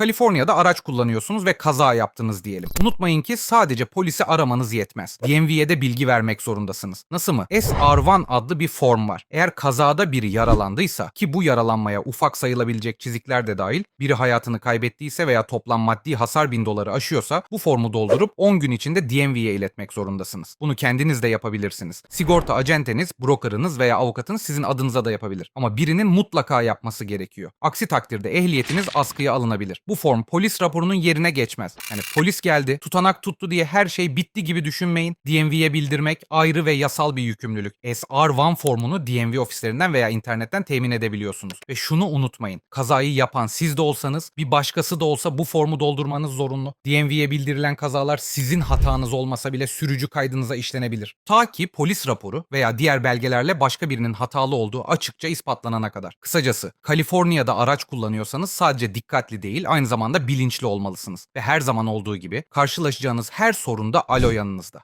Kaliforniya'da araç kullanıyorsunuz ve kaza yaptınız diyelim. Unutmayın ki sadece polisi aramanız yetmez. DMV'ye de bilgi vermek zorundasınız. Nasıl mı? SR1 adlı bir form var. Eğer kazada biri yaralandıysa ki bu yaralanmaya ufak sayılabilecek çizikler de dahil biri hayatını kaybettiyse veya toplam maddi hasar 1000 doları aşıyorsa bu formu doldurup 10 gün içinde DMV'ye iletmek zorundasınız. Bunu kendiniz de yapabilirsiniz. Sigorta acenteniz, brokerınız veya avukatınız sizin adınıza da yapabilir. Ama birinin mutlaka yapması gerekiyor. Aksi takdirde ehliyetiniz askıya alınabilir. Bu form polis raporunun yerine geçmez. Yani polis geldi, tutanak tuttu diye her şey bitti gibi düşünmeyin. DMV'ye bildirmek ayrı ve yasal bir yükümlülük. SR1 formunu DMV ofislerinden veya internetten temin edebiliyorsunuz. Ve şunu unutmayın. Kazayı yapan siz de olsanız bir başkası da olsa bu formu doldurmanız zorunlu. DMV'ye bildirilen kazalar sizin hatanız olmasa bile sürücü kaydınıza işlenebilir. Ta ki polis raporu veya diğer belgelerle başka birinin hatalı olduğu açıkça ispatlanana kadar. Kısacası Kaliforniya'da araç kullanıyorsanız sadece dikkatli değil aynı zamanda bilinçli olmalısınız. Ve her zaman olduğu gibi karşılaşacağınız her sorunda alo yanınızda.